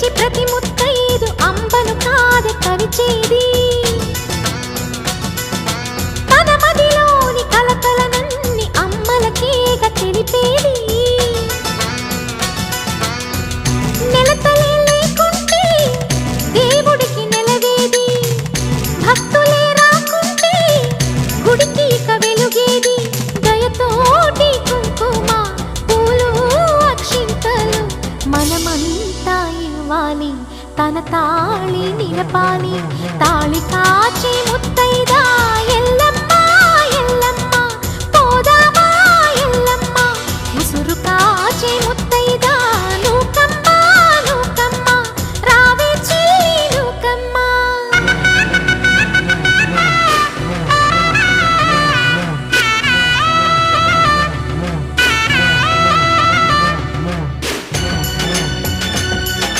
పిలిచి ప్రతి ముత్తైదు అంబను కాదే కవిచేది తన మదిలోని కలకలనన్ని అమ్మలకేగ తెలిపేది. నెలతలే நினைவானி தன தாளி நினைப்பானி தாளி காட்சி முத்தைதா எல்லம்மா எல்லம்மா போதாமா எல்லம்மா உசுறு காட்சி முத்தைதா